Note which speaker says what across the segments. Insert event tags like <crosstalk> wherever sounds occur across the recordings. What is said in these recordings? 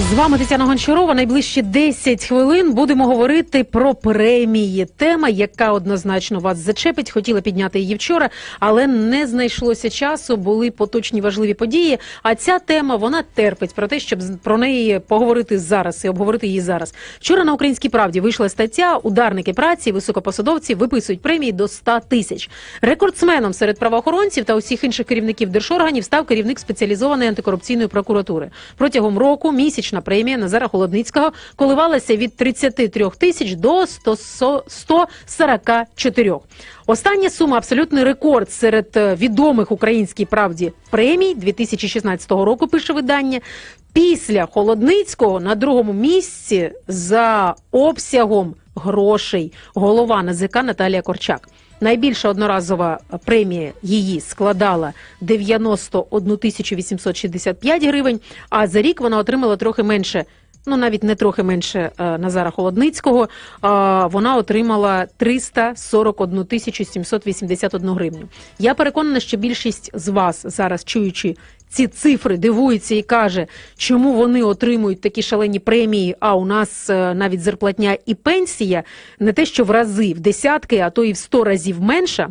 Speaker 1: З вами Тетяна Гончарова. Найближчі 10 хвилин будемо говорити про премії. Тема, яка однозначно вас зачепить. Хотіла підняти її вчора, але не знайшлося часу. Були поточні важливі події. А ця тема вона терпить про те, щоб про неї поговорити зараз і обговорити її зараз. Вчора на українській правді вийшла стаття. Ударники праці, високопосадовці виписують премії до 100 тисяч. Рекордсменом серед правоохоронців та усіх інших керівників держорганів став керівник спеціалізованої антикорупційної прокуратури. Протягом року місячна премія Назара Холодницького коливалася від 33 тисяч до 100 144. Остання сума абсолютний рекорд серед е, відомих українській правді премій 2016 року. Пише видання. Після Холодницького на другому місці за обсягом грошей голова НАЗК Наталія Корчак. Найбільша одноразова премія її складала 91 тисячу 865 гривень, а за рік вона отримала трохи менше. Ну, навіть не трохи менше е, Назара Холодницького. А, вона отримала 341 тисячу 781 гривню. Я переконана, що більшість з вас зараз чуючи ці цифри, дивується і каже, чому вони отримують такі шалені премії, а у нас е, навіть зарплатня і пенсія не те, що в рази, в десятки, а то і в сто разів менша.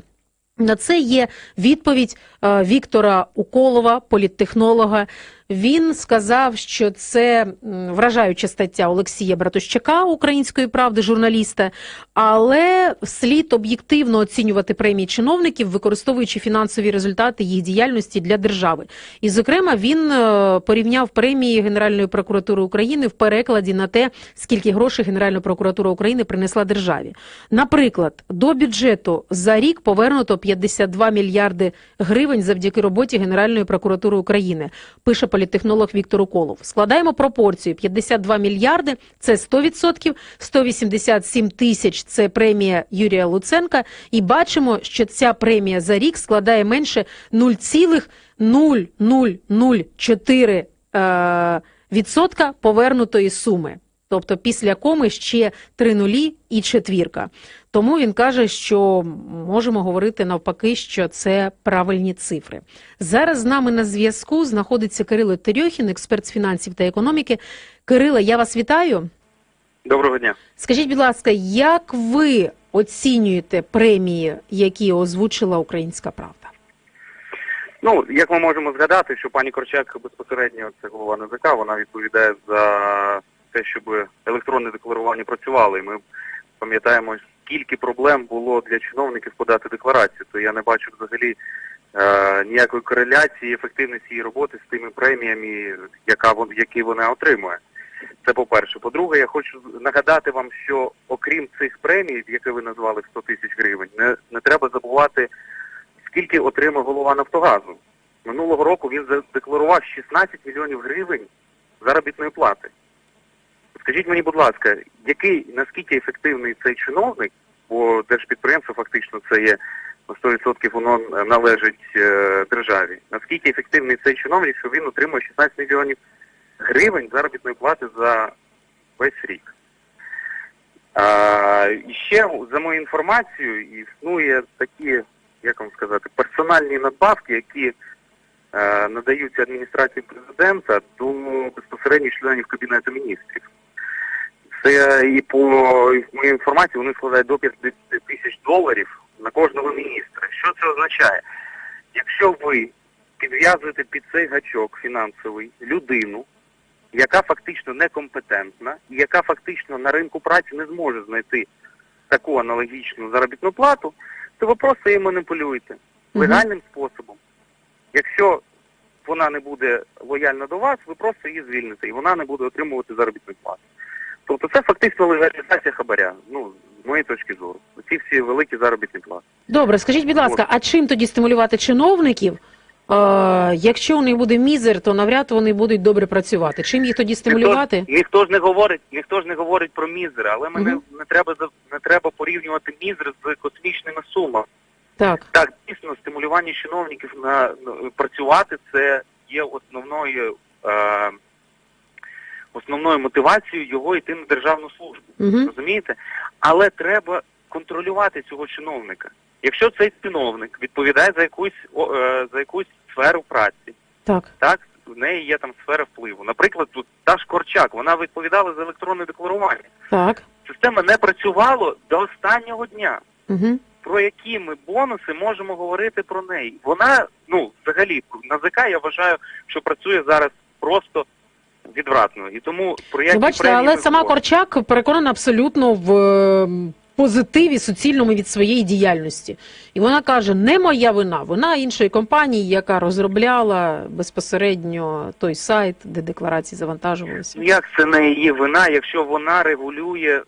Speaker 1: На це є відповідь е, Віктора Уколова, політтехнолога. Він сказав, що це вражаюча стаття Олексія Братущака, української правди, журналіста, але слід об'єктивно оцінювати премії чиновників, використовуючи фінансові результати їх діяльності для держави. І, зокрема, він е, порівняв премії Генеральної прокуратури України в перекладі на те, скільки грошей Генеральна прокуратура України принесла державі. Наприклад, до бюджету за рік повернуто 52 мільярди гривень завдяки роботі Генеральної прокуратури України. Пише політтехнолог Віктор Уколов. Складаємо пропорцію: 52 мільярди це 100%, 187 тисяч це премія Юрія Луценка. І бачимо, що ця премія за рік складає менше 0,0004 е, відсотка повернутої суми. Тобто після коми ще три нулі і четвірка. Тому він каже, що можемо говорити навпаки, що це правильні цифри. Зараз з нами на зв'язку знаходиться Кирило Терьохін, експерт з фінансів та економіки. Кирило, я вас вітаю.
Speaker 2: Доброго дня.
Speaker 1: Скажіть, будь ласка, як ви оцінюєте премії, які озвучила Українська Правда?
Speaker 2: Ну, як ми можемо згадати, що пані Корчак безпосередньо це голова НЗК, вона відповідає за те, щоб електронне декларування працювало. І ми пам'ятаємо, скільки проблем було для чиновників подати декларацію. То я не бачу взагалі е, ніякої кореляції ефективності її роботи з тими преміями, яка які вона отримує. Це по-перше. По-друге, я хочу нагадати вам, що окрім цих премій, які ви назвали 100 тисяч гривень, не, не треба забувати, скільки отримав голова Нафтогазу. Минулого року він задекларував 16 мільйонів гривень заробітної плати. Скажіть мені, будь ласка, який наскільки ефективний цей чиновник, бо держпідприємство фактично це є на 100% воно належить е, державі. Наскільки ефективний цей чиновник, що він отримує 16 мільйонів гривень заробітної плати за весь рік? А, і ще за мою інформацією існує такі, як вам сказати, персональні надбавки, які е, надаються адміністрації президента до безпосередньо членів Кабінету міністрів. Це і по моїй інформації вони складають до 50 тисяч доларів на кожного міністра. Що це означає? Якщо ви підв'язуєте під цей гачок фінансовий людину, яка фактично некомпетентна, і яка фактично на ринку праці не зможе знайти таку аналогічну заробітну плату, то ви просто її маніпулюєте легальним способом. Якщо вона не буде лояльна до вас, ви просто її звільните, і вона не буде отримувати заробітну плату. Тобто це фактично легалізація хабаря, ну, з моєї точки зору. Ці всі великі заробітні плати.
Speaker 1: Добре, скажіть, будь ласка, а чим тоді стимулювати чиновників? Е, якщо у них буде мізер, то навряд вони будуть добре працювати. Чим їх тоді стимулювати?
Speaker 2: Ніхто, ніхто ж не говорить, ніхто ж не говорить про мізери, але мене
Speaker 1: Мгм.
Speaker 2: не треба за- не треба порівнювати мізер з космічними сумами.
Speaker 1: Так.
Speaker 2: Так, дійсно, стимулювання чиновників на, на працювати це є основною е, основною мотивацією його йти на державну службу.
Speaker 1: Угу.
Speaker 2: Розумієте? Але треба контролювати цього чиновника. Якщо цей чиновник відповідає за якусь е, за якусь сферу праці,
Speaker 1: Так.
Speaker 2: так в неї є там сфера впливу. Наприклад, тут та ж Корчак, вона відповідала за електронне декларування.
Speaker 1: Так.
Speaker 2: Система не працювала до останнього дня.
Speaker 1: Угу.
Speaker 2: Про які ми бонуси можемо говорити про неї? Вона, ну, взагалі, НАЗК я вважаю, що працює зараз просто відвратно. І тому про які
Speaker 1: Ну, бачите, але сама? Корчак переконана абсолютно в позитиві суцільному від своєї діяльності. І вона каже: не моя вина, вина іншої компанії, яка розробляла безпосередньо той сайт, де декларації завантажувалися.
Speaker 2: Ну, Як це не її вина, якщо вона регулює?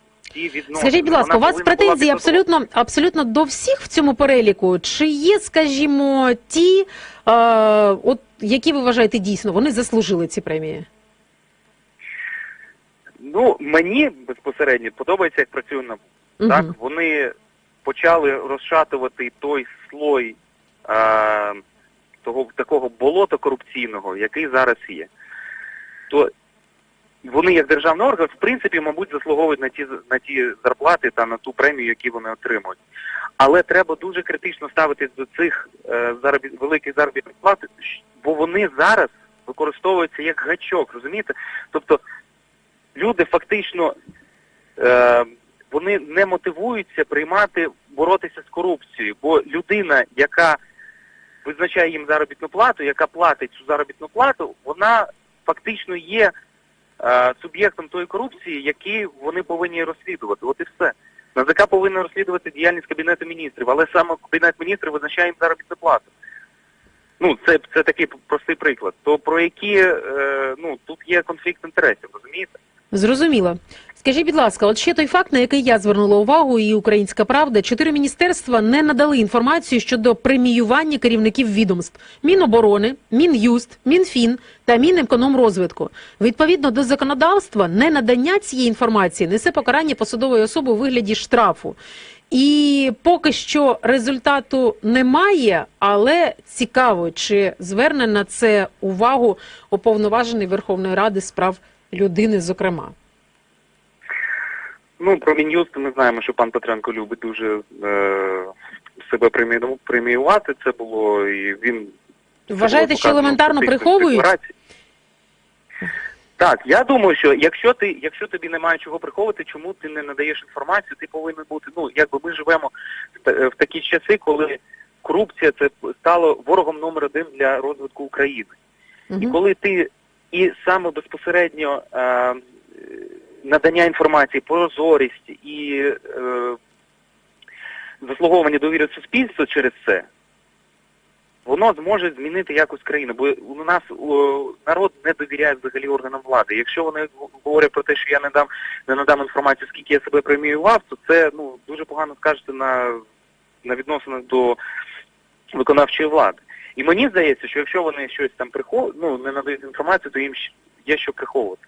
Speaker 1: Скажіть, будь ласка, у вас претензії абсолютно абсолютно до всіх в цьому переліку? Чи є, скажімо, ті, е, от які ви вважаєте дійсно, вони заслужили ці премії?
Speaker 2: Ну, мені безпосередньо подобається, як працює НАБУ.
Speaker 1: Мгм.
Speaker 2: Так, вони почали розшатувати той слой е, того такого болота корупційного, який зараз є. То вони, як державний орган, в принципі, мабуть, заслуговують на ті на ті зарплати та на ту премію, які вони отримують. Але треба дуже критично ставитись до цих е, заробіт, великих заробітних плат, бо вони зараз використовуються як гачок, розумієте? Тобто люди фактично е, вони не мотивуються приймати, боротися з корупцією, бо людина, яка визначає їм заробітну плату, яка платить цю заробітну плату, вона фактично є е, суб'єктом тої корупції, які вони повинні розслідувати. От і все. НАЗК повинна розслідувати діяльність Кабінету міністрів, але саме Кабінет міністрів визначає їм заробітну плату. Ну, це, це такий простий приклад. То про які е, ну тут є конфлікт інтересів, розумієте?
Speaker 1: Зрозуміло. Скажіть, будь ласка, от ще той факт, на який я звернула увагу, і Українська Правда, чотири міністерства не надали інформацію щодо преміювання керівників відомств Міноборони, Мін'юст, Мінфін та Мінекономрозвитку. Відповідно до законодавства, ненадання цієї інформації несе покарання посадової особи у вигляді штрафу. І поки що результату немає, але цікаво, чи зверне на це увагу уповноважений Верховної Ради з прав людини, зокрема.
Speaker 2: Ну, про Мін'юст ми знаємо, що пан Петренко любить дуже е, себе премію- преміювати. Це було і він
Speaker 1: Вважаєте, що елементарно приховують?
Speaker 2: деклараціях. Так, я думаю, що якщо ти, якщо тобі немає чого приховувати, чому ти не надаєш інформацію, ти повинен бути. Ну, якби ми живемо в, такі часи, коли корупція це стало ворогом номер один для розвитку України. І коли ти і саме безпосередньо е, надання інформації, прозорість і е, заслуговування довіри суспільства через це, воно зможе змінити якось країну. Бо у нас о, народ не довіряє взагалі органам влади. Якщо вони говорять про те, що я не дам не надам інформацію, скільки я себе преміював, то це ну дуже погано скажете на, на відносинах до виконавчої влади. І мені здається, що якщо вони щось там приховують, ну не надають інформацію, то їм є що приховувати.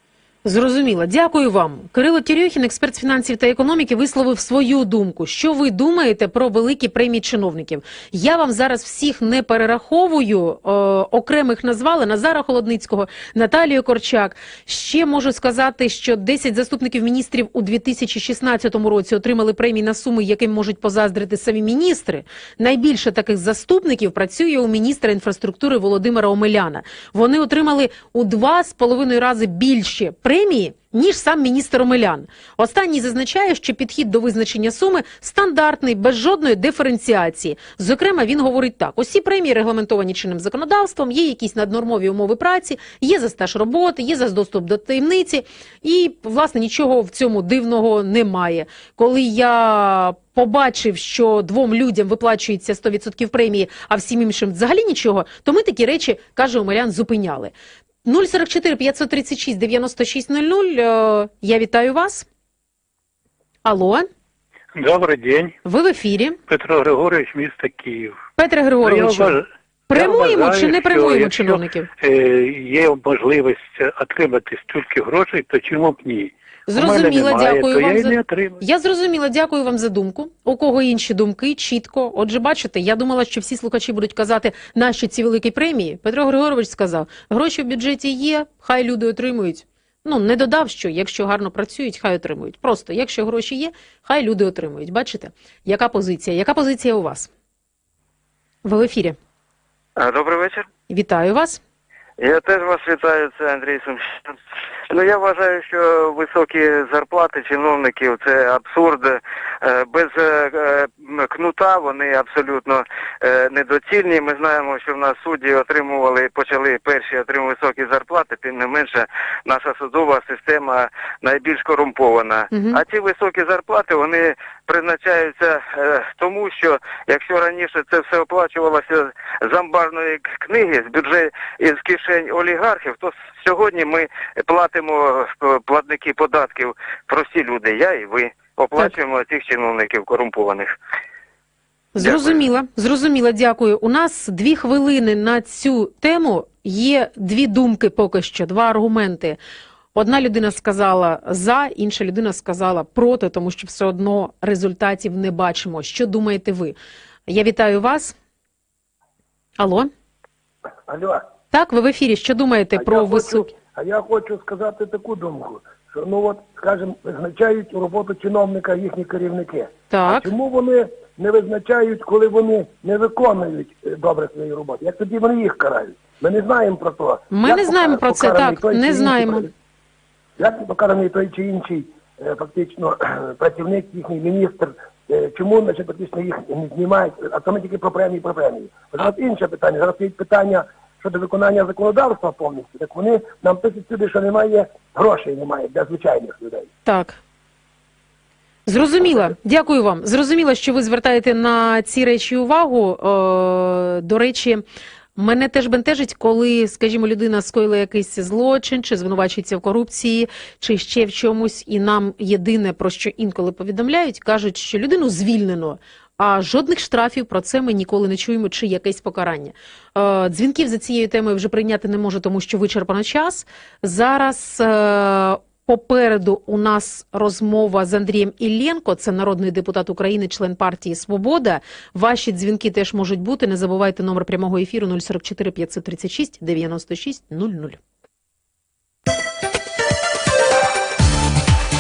Speaker 1: Зрозуміло. Дякую вам. Кирило Тірьохін, експерт з фінансів та економіки, висловив свою думку. Що ви думаєте про великі премії чиновників? Я вам зараз всіх не перераховую. Е, окремих назвали Назара Холодницького, Наталію Корчак. Ще можу сказати, що 10 заступників міністрів у 2016 році отримали премії на суми, яким можуть позаздрити самі міністри. Найбільше таких заступників працює у міністра інфраструктури Володимира Омеляна. Вони отримали у два з половиною рази більше премії. Ніж сам міністр Омелян. Останній зазначає, що підхід до визначення суми стандартний, без жодної диференціації. Зокрема, він говорить так: усі премії регламентовані чинним законодавством, є якісь наднормові умови праці, є за стаж роботи, є за доступ до таємниці, і власне нічого в цьому дивного немає. Коли я побачив, що двом людям виплачується 100% премії, а всім іншим взагалі нічого, то ми такі речі, каже Омелян, зупиняли. 044 536 9600. Е, Я вітаю вас. Алло,
Speaker 3: Добрий день,
Speaker 1: ви в ефірі.
Speaker 3: Петро Григорович, місто Київ.
Speaker 1: Петре
Speaker 3: Я
Speaker 1: Григоровичу,
Speaker 3: вваж-
Speaker 1: прямуємо
Speaker 3: вважаю,
Speaker 1: чи не прямуємо чиновників?
Speaker 3: е, є можливість отримати стільки грошей, то чому б ні?
Speaker 1: Зрозуміло,
Speaker 3: немає,
Speaker 1: дякую
Speaker 3: я
Speaker 1: вам за я зрозуміла, дякую вам за думку. У кого інші думки, чітко. Отже, бачите, я думала, що всі слухачі будуть казати, нащо ці великі премії. Петро Григорович сказав, гроші в бюджеті є, хай люди отримують. Ну, не додав, що якщо гарно працюють, хай отримують. Просто якщо гроші є, хай люди отримують. Бачите, яка позиція? Яка позиція у вас? Ви в ефірі.
Speaker 4: Добрий вечір.
Speaker 1: Вітаю вас.
Speaker 4: Я теж вас вітаю, це Андрій Сумщин. Ну я вважаю, що високі зарплати чиновників це абсурд. Е, Без е, е, кнута вони абсолютно недоцільні. Ми знаємо, що в нас судді отримували, почали перші отримувати високі зарплати, тим не менше наша судова система найбільш корумпована.
Speaker 1: Мгм.
Speaker 4: А ці високі зарплати вони призначаються тому, що якщо раніше це все оплачувалося з амбарної книги, з бюджет із кишень олігархів, то сьогодні ми платимо е, платники податків, прості люди, я і ви оплачуємо цих чиновників корумпованих.
Speaker 1: Зрозуміла, зрозуміла, дякую. У нас дві хвилини на цю тему. Є дві думки поки що, два аргументи. Одна людина сказала за, інша людина сказала проти, тому що все одно результатів не бачимо. Що думаєте ви? Я вітаю вас. Алло,
Speaker 5: Алло,
Speaker 1: так, ви в ефірі. Що думаєте
Speaker 5: а
Speaker 1: про високі?
Speaker 5: А я хочу сказати таку думку, що ну от, скажімо, визначають роботу чиновника їхні керівники.
Speaker 1: Так.
Speaker 5: А чому вони не визначають, коли вони не виконують е, добре свої роботи? Як тоді вони їх карають? Ми не знаємо про то.
Speaker 1: Ми
Speaker 5: Як
Speaker 1: не знаємо про це, так,
Speaker 5: той
Speaker 1: не знаємо.
Speaker 5: пра- Як покараний той чи інший е, фактично <clears throat> працівник, їхній міністр, е, чому значить, фактично їх не знімають, а то ми тільки про премії, про премії. Зараз інше питання. Зараз є питання щодо виконання законодавства повністю. Так вони нам пишуть сюди, що немає грошей, немає для звичайних людей.
Speaker 1: Так. Зрозуміла. Дякую вам. Зрозуміла, що ви звертаєте на ці речі увагу. Е, до речі, мене теж бентежить, коли, скажімо, людина скоїла якийсь злочин, чи звинувачується в корупції, чи ще в чомусь, і нам єдине, про що інколи повідомляють, кажуть, що людину звільнено. А жодних штрафів про це ми ніколи не чуємо, чи якесь покарання. Е, Дзвінків за цією темою вже прийняти не можу, тому що вичерпано час. Зараз е, попереду у нас розмова з Андрієм Ілленко, це народний депутат України, член партії Свобода. Ваші дзвінки теж можуть бути. Не забувайте номер прямого ефіру 044 536 96 00.